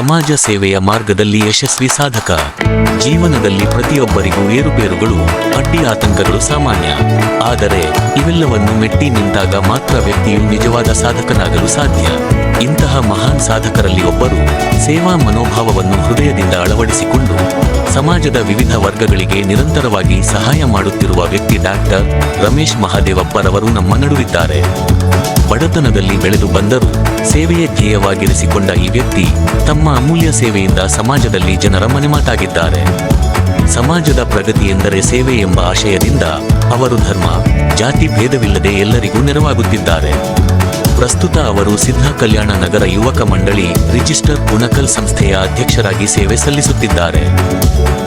ಸಮಾಜ ಸೇವೆಯ ಮಾರ್ಗದಲ್ಲಿ ಯಶಸ್ವಿ ಸಾಧಕ. ಜೀವನದಲ್ಲಿ ಪ್ರತಿಯೊಬ್ಬರಿಗೂ ಏರುಪೇರುಗಳು, ಅಡ್ಡಿ ಆತಂಕಗಳು ಸಾಮಾನ್ಯ. ಆದರೆ, ಇವೆಲ್ಲವನ್ನು ಮೆಟ್ಟಿ ನಿಂತಾಗ ಮಾತ್ರ ವ್ಯಕ್ತಿಯು ನಿಜವಾದ ಸಾಧಕನಾಗಲು ಸಾಧ್ಯ. ಇಂತಹ ಮಹಾನ್ ಸಾಧಕರಲ್ಲಿ ಒಬ್ಬರು ಸೇವಾ ಮನೋಭಾವವನ್ನು ಹೃದಯದಿಂದ ಅಳವಡಿಸಿಕೊಂಡು, ಸಮಾಜದ ವಿವಿಧ ವರ್ಗಗಳಿಗೆ ನಿರಂತರವಾಗಿ ಸಹಾಯ ಮಾಡುತ್ತಿರುವ ವ್ಯಕ್ತಿ ಡಾಕ್ಟರ್ ರಮೇಶ್ ಮಹಾದೇವಪ್ಪರವರು ನಮ್ಮ ನಡುವಿದ್ದಾರೆ. ಬಡತನದಲ್ಲಿ ಬೆಳೆದು ಬಂದರೂ. ಸೇವೆಯೇ ಧ್ಯೇಯವಾಗಿರಿಸಿಕೊಂಡ ಈ ವ್ಯಕ್ತಿ ತಮ್ಮ ಅಮೂಲ್ಯ ಸೇವೆಯಿಂದ ಸಮಾಜದಲ್ಲಿ ಜನರ ಮನೆಮಾತಾಗಿದ್ದಾರೆ. ಸಮಾಜದ ಪ್ರಗತಿ ಎಂದರೆ ಸೇವೆ ಎಂಬ ಆಶಯದಿಂದ ಅವರು ಧರ್ಮ, ಜಾತಿ ಭೇದವಿಲ್ಲದೆ ಎಲ್ಲರಿಗೂ ನೆರವಾಗುತ್ತಿದ್ದಾರೆ. ಪ್ರಸ್ತುತ ಅವರು ಸಿದ್ಧ ಕಲ್ಯಾಣ ನಗರ ಯುವಕ ಮಂಡಳಿ ರಿಜಿಸ್ಟರ್ ಗುಣಕಲ್ ಸಂಸ್ಥೆಯ ಅಧ್ಯಕ್ಷರಾಗಿ ಸೇವೆ ಸಲ್ಲಿಸುತ್ತಿದ್ದಾರೆ.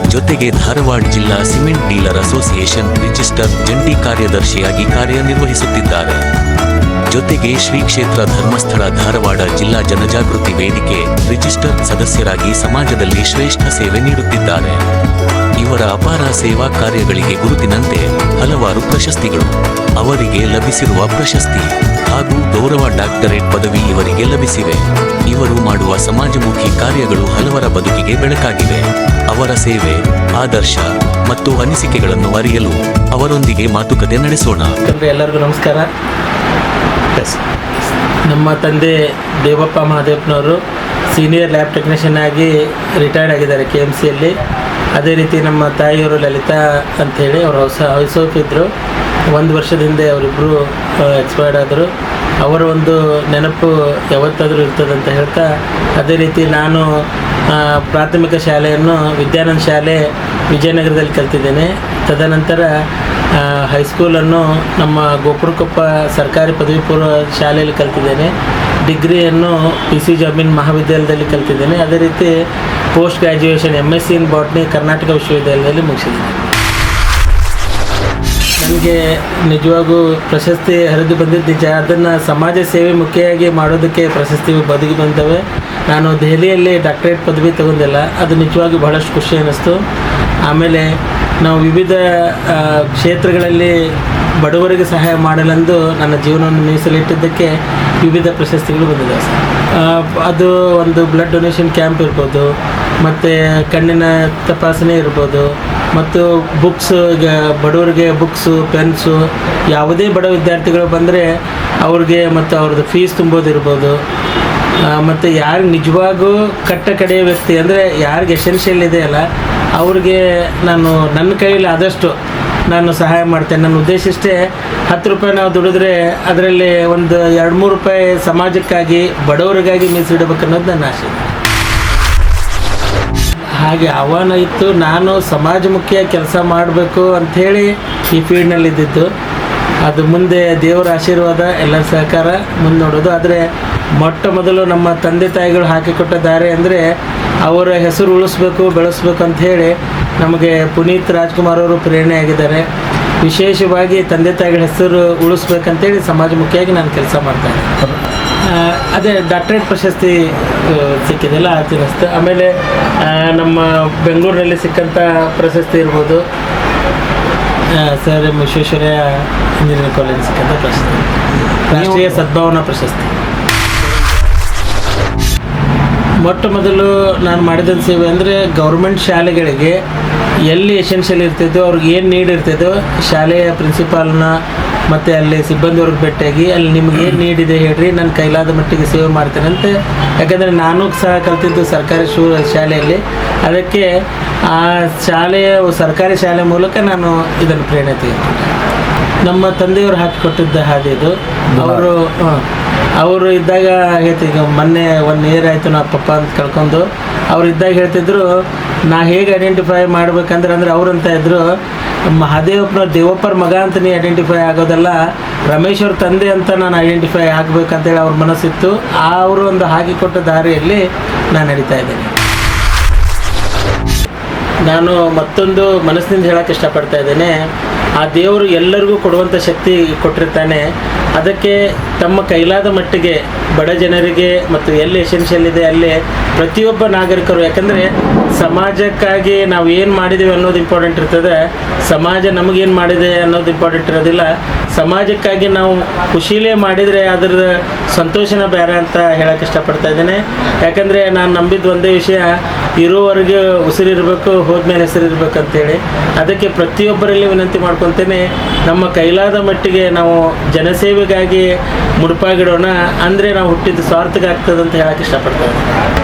ಜೊತೆಗೆ ಧಾರವಾಡ ಜಿಲ್ಲಾ ಸಿಮೆಂಟ್ ಡೀಲರ್ ಅಸೋಸಿಯೇಷನ್ ರಿಜಿಸ್ಟರ್ ಜಂಟಿ ಕಾರ್ಯದರ್ಶಿಯಾಗಿ ಕಾರ್ಯನಿರ್ವಹಿಸುತ್ತಿದ್ದಾರೆ. ಜೊತೆಗೆ ಶ್ರೀ ಕ್ಷೇತ್ರ ಧರ್ಮಸ್ಥಳ ಧಾರವಾಡ ಜಿಲ್ಲಾ ಜನಜಾಗೃತಿ ವೇದಿಕೆ ರಿಜಿಸ್ಟರ್ ಸದಸ್ಯರಾಗಿ ಸಮಾಜದಲ್ಲಿ ಶ್ರೇಷ್ಠ ಸೇವೆ ನೀಡುತ್ತಿದ್ದಾರೆ. ಇವರ ಅಪಾರ ಸೇವಾ ಕಾರ್ಯಗಳಿಗೆ ಗುರುತಿನಂತೆ ಹಲವಾರು ಪ್ರಶಸ್ತಿಗಳು ಅವರಿಗೆ ಲಭಿಸಿರುವ ಪ್ರಶಸ್ತಿ ಹಾಗೂ ಗೌರವ ಡಾಕ್ಟರೇಟ್ ಪದವಿ ಇವರಿಗೆ ಲಭಿಸಿವೆ. ಇವರು ಮಾಡುವ ಸಮಾಜಮುಖಿ ಕಾರ್ಯಗಳು ಹಲವರ ಬದುಕಿಗೆ ಬೆಳಕಾಗಿವೆ. ಅವರ ಸೇವೆ, ಆದರ್ಶ ಮತ್ತು ಅನಿಸಿಕೆಗಳನ್ನು ಅರಿಯಲು ಅವರೊಂದಿಗೆ ಮಾತುಕತೆ ನಡೆಸೋಣ. ಎಲ್ಲರಿಗೂ ನಮಸ್ಕಾರ. ನಮ್ಮ ತಂದೆ ದೇವಪ್ಪ ಮಹಾದೇವನವರು ಸೀನಿಯರ್ ಲ್ಯಾಬ್ ಟೆಕ್ನಿಷಿಯನ್ ಆಗಿ ರಿಟೈರ್ಡ್ ಆಗಿದ್ದಾರೆ ಕೆ ಎಂ ಸಿಯಲ್ಲಿ ಅದೇ ರೀತಿ ನಮ್ಮ ತಾಯಿಯವರು ಲಲಿತಾ ಅಂಥೇಳಿ ಅವರು ಹೊಸ ಹೌಸ್ ಇದ್ದರು ಒಂದು ವರ್ಷದ ಹಿಂದೆ ಅವರಿಬ್ಬರು ಎಕ್ಸ್ಪೈರ್ಡ್ ಆದರು. ಅವರ ಒಂದು ನೆನಪು ಯಾವತ್ತಾದರೂ ಇರ್ತದಂತ ಹೇಳ್ತಾ, ಅದೇ ರೀತಿ ನಾನು ಪ್ರಾಥಮಿಕ ಶಾಲೆಯನ್ನು ವಿದ್ಯಾನಂದ ಶಾಲೆ ವಿಜಯನಗರದಲ್ಲಿ ಕಲ್ತಿದ್ದೇನೆ. ತದನಂತರ ಹೈಸ್ಕೂಲನ್ನು ನಮ್ಮ ಗೋಪುರಕೊಪ್ಪ ಸರ್ಕಾರಿ ಪದವಿ ಪೂರ್ವ ಶಾಲೆಯಲ್ಲಿ ಕಲ್ತಿದ್ದೇನೆ. ಡಿಗ್ರಿಯನ್ನು ಪಿ ಸಿ ಜಮೀನ್ ಮಹಾವಿದ್ಯಾಲಯದಲ್ಲಿ ಕಲ್ತಿದ್ದೇನೆ. ಅದೇ ರೀತಿ post graduation M S C in botany Karnataka ವಿಶ್ವವಿದ್ಯಾಲಯದಲ್ಲಿ ಮುಗಿಸಿದ್ದೇನೆ. ನನಗೆ ನಿಜವಾಗೂ ಪ್ರಶಸ್ತಿ ಹರಿದು ಬಂದಿದ್ದ ನಿಜ. ಅದನ್ನು ಸಮಾಜ ಸೇವೆ ಮುಖ್ಯವಾಗಿ ಮಾಡೋದಕ್ಕೆ ಪ್ರಶಸ್ತಿ ಬದುಕಿ ಬಂದವೆ. ನಾನು ದೆಹಲಿಯಲ್ಲಿ ಡಾಕ್ಟರೇಟ್ ಪದವಿ ತಗೊಂಡಿಲ್ಲ. ಅದು ನಿಜವಾಗಿ ಬಹಳಷ್ಟು ಖುಷಿ ಅನ್ನಿಸ್ತು. ಆಮೇಲೆ ನಾವು ವಿವಿಧ ಕ್ಷೇತ್ರಗಳಲ್ಲಿ ಬಡವರಿಗೆ ಸಹಾಯ ಮಾಡಲೆಂದು ನನ್ನ ಜೀವನವನ್ನು ಮೀಸಲಿಟ್ಟಿದ್ದಕ್ಕೆ ವಿವಿಧ ಪ್ರಶಸ್ತಿಗಳು ಬಂದಿದೆ ಅದು ಒಂದು ಬ್ಲಡ್ ಡೊನೇಷನ್ ಕ್ಯಾಂಪ್ ಇರ್ಬೋದು, ಮತ್ತು ಕಣ್ಣಿನ ತಪಾಸಣೆ ಇರ್ಬೋದು, ಮತ್ತು ಬುಕ್ಸ್ ಬಡವರಿಗೆ ಬುಕ್ಸು ಪೆನ್ಸು ಯಾವುದೇ ಬಡ ವಿದ್ಯಾರ್ಥಿಗಳು ಬಂದರೆ ಅವ್ರಿಗೆ ಮತ್ತು ಅವ್ರದ್ದು ಫೀಸ್ ತುಂಬೋದಿರ್ಬೋದು. ಮತ್ತು ಯಾರು ನಿಜವಾಗೂ ಕಟ್ಟ ಕಡೆಯ ವ್ಯಕ್ತಿ ಅಂದರೆ ಯಾರಿಗೆ ಎಸೆನ್ಷಿಯಲ್ ಇದೆಯಲ್ಲ ಅವ್ರಿಗೆ ನಾನು ನನ್ನ ಕೈಯಲ್ಲಿ ಆದಷ್ಟು ನಾನು ಸಹಾಯ ಮಾಡ್ತೇನೆ. ನನ್ನ ಉದ್ದೇಶ ಇಷ್ಟೇ ಹತ್ತು ರೂಪಾಯಿ ನಾವು ದುಡಿದ್ರೆ ಅದರಲ್ಲಿ ಒಂದು ಎರಡು ಮೂರು ರೂಪಾಯಿ ಸಮಾಜಕ್ಕಾಗಿ, ಬಡವರಿಗಾಗಿ ಮೀಸಲಿಡಬೇಕು ಅನ್ನೋದು ನನ್ನ ಆಸೆ. ಹಾಗೆ ಆಹ್ವಾನ ಇತ್ತು, ನಾನು ಸಮಾಜಮುಖಿಯಾಗಿ ಕೆಲಸ ಮಾಡಬೇಕು ಅಂಥೇಳಿ ಈ ಫೀಲ್ಡ್ನಲ್ಲಿದ್ದಿದ್ದು ಅದು ಮುಂದೆ ದೇವರ ಆಶೀರ್ವಾದ, ಎಲ್ಲರ ಸಹಕಾರ ಮುಂದೆ ನೋಡೋದು. ಆದರೆ ಮೊಟ್ಟ ಮೊದಲು ನಮ್ಮ ತಂದೆ ತಾಯಿಗಳು ಹಾಕಿಕೊಟ್ಟ ದಾರಿ ಅಂದರೆ ಅವರ ಹೆಸರು ಉಳಿಸ್ಬೇಕು, ಬೆಳೆಸ್ಬೇಕು ಅಂತ ಹೇಳಿ ನಮಗೆ ಪುನೀತ್ ರಾಜ್ಕುಮಾರ್ ಅವರು ಪ್ರೇರಣೆ ಆಗಿದ್ದಾರೆ. ವಿಶೇಷವಾಗಿ ತಂದೆ ತಾಯಿಗಳ ಹೆಸರು ಉಳಿಸ್ಬೇಕಂತೇಳಿ ಸಮಾಜಮುಖಿಯಾಗಿ ನಾನು ಕೆಲಸ ಮಾಡ್ತೇನೆ ಅದೇ ಡಾಕ್ಟರೇಟ್ ಪ್ರಶಸ್ತಿ ಸಿಕ್ಕಿದೆಲ್ಲ ಆಚರಿಸ್ತು ಆಮೇಲೆ ನಮ್ಮ ಬೆಂಗಳೂರಿನಲ್ಲಿ ಸಿಕ್ಕಂಥ ಪ್ರಶಸ್ತಿ ಇರ್ಬೋದು. ಸರ್ ವಿಶ್ವೇಶ್ವರಯ್ಯ ಇಂಜಿನಿಯರಿಂಗ್ ಕಾಲೇಜ್ ಸಿಕ್ಕಂಥ ಪ್ರಶಸ್ತಿ. ರಾಷ್ಟ್ರೀಯ ಸದ್ಭಾವನಾ ಪ್ರಶಸ್ತಿ. ಮೊಟ್ಟ ಮೊದಲು ನಾನು ಮಾಡಿದಂಥ ಸೇವೆ ಅಂದರೆ ಗೌರ್ಮೆಂಟ್ ಶಾಲೆಗಳಿಗೆ ಎಲ್ಲಿ ಎಸೆನ್ಷಿಯಲ್ ಇರ್ತಿದ್ದೋ ಅವ್ರಿಗೆ ಏನು ನೀಡ್ ಶಾಲೆಯ ಪ್ರಿನ್ಸಿಪಾಲ್ನ ಮತ್ತು ಅಲ್ಲಿ ಸಿಬ್ಬಂದಿಯವ್ರಿಗೆ ಭೇಟಿಯಾಗಿ ಅಲ್ಲಿ ನಿಮ್ಗೆ ಏನು ನೀಡಿದೆ ಹೇಳ್ರಿ ನಾನು ಕೈಲಾದ ಮಟ್ಟಿಗೆ ಸೇವೆ ಮಾಡ್ತೇನೆ ಅಂತ. ಯಾಕಂದರೆ ನಾನು ಸಹ ಕಲ್ತಿದ್ದು ಸರ್ಕಾರಿ ಶೂ ಶಾಲೆಯಲ್ಲಿ. ಅದಕ್ಕೆ ಆ ಶಾಲೆಯ ಸರ್ಕಾರಿ ಶಾಲೆ ಮೂಲಕ ನಾನು ಇದನ್ನು ಪ್ರೇರಣೆ ತೆಗೆದುಕೊಂಡೆ. ನಮ್ಮ ತಂದೆಯವರು ಹಾಕಿಕೊಟ್ಟಿದ್ದ ಹಾದಿ ಇದು. ಅವರು ಅವರು ಇದ್ದಾಗ ಈಗ ಮೊನ್ನೆ ಒಂದು ಇಯರ್ ಆಯಿತು ನಾ ಪಪ್ಪ ಅಂತ ಕಳ್ಕೊಂಡು ಅವ್ರು ಇದ್ದಾಗ ಹೇಳ್ತಿದ್ರು, ನಾ ಹೇಗೆ ಐಡೆಂಟಿಫೈ ಮಾಡ್ಬೇಕಂದ್ರೆ ಅಂದ್ರೆ ಅಂತ ಇದ್ದರು ಮಹಾದೇವಪ್ಪನ ದೇವಪ್ಪರ ಮಗ ಅಂತ ನೀ ಐಡೆಂಟಿಫೈ ಆಗೋದಲ್ಲ, ರಮೇಶ್ ಅವ್ರ ತಂದೆ ಅಂತ ನಾನು ಐಡೆಂಟಿಫೈ ಆಗಬೇಕಂತೇಳಿ ಅವ್ರ ಮನಸ್ಸಿತ್ತು. ಆ ಅವರು ಒಂದು ಹಾಕಿಕೊಟ್ಟ ದಾರಿಯಲ್ಲಿ ನಾನು ನಡೀತಾ ಇದ್ದೇನೆ. ನಾನು ಮತ್ತೊಂದು ಮನಸ್ಸಿನಿಂದ ಹೇಳಕ್ಕೆ ಇಷ್ಟಪಡ್ತಾ ಇದ್ದೇನೆ, ಆ ದೇವರು ಎಲ್ಲರಿಗೂ ಕೊಡುವಂಥ ಶಕ್ತಿ ಕೊಟ್ಟಿರ್ತಾನೆ. ಅದಕ್ಕೆ ತಮ್ಮ ಕೈಲಾದ ಮಟ್ಟಿಗೆ ಬಡ ಜನರಿಗೆ ಮತ್ತು ಎಲ್ಲಿ ಎಸೆನ್ಷಿಯಲ್ ಇದೆ, ಅಲ್ಲಿ ಪ್ರತಿಯೊಬ್ಬ ನಾಗರಿಕರು. ಯಾಕಂದರೆ ಸಮಾಜಕ್ಕಾಗಿ ನಾವು ಏನು ಮಾಡಿದ್ದೀವಿ ಅನ್ನೋದು ಇಂಪಾರ್ಟೆಂಟ್ ಇರ್ತದೆ. ಸಮಾಜ ನಮಗೇನು ಮಾಡಿದೆ ಅನ್ನೋದು ಇಂಪಾರ್ಟೆಂಟ್ ಇರೋದಿಲ್ಲ. ಸಮಾಜಕ್ಕಾಗಿ ನಾವು ಖುಷಿಲೇ ಮಾಡಿದರೆ ಅದರ ಸಂತೋಷನ ಬೇರೆ ಅಂತ ಹೇಳಕ್ಕೆ ಇಷ್ಟಪಡ್ತಾ ಇದ್ದೇನೆ. ಯಾಕಂದರೆ ನಾನು ನಂಬಿದ್ದು ಒಂದೇ ವಿಷಯ, ಇರುವವರೆಗೆ ಉಸಿರಿರಬೇಕು, ಹೋದ್ಮೇಲೆ ಹೆಸರಿರಬೇಕು ಅಂತೇಳಿ. ಅದಕ್ಕೆ ಪ್ರತಿಯೊಬ್ಬರಲ್ಲಿ ವಿನಂತಿ ಮಾಡ್ಕೊತೇನೆ, ನಮ್ಮ ಕೈಲಾದ ಮಟ್ಟಿಗೆ ನಾವು ಜನಸೇವೆಗಾಗಿ ಮುಡುಪಾಗಿಡೋಣ. ಅಂದರೆ ನಾವು ಹುಟ್ಟಿದ ಆಗ್ತದೆ ಅಂತ ಹೇಳಕ್ಕೆ ಇಷ್ಟಪಡ್ತೇವೆ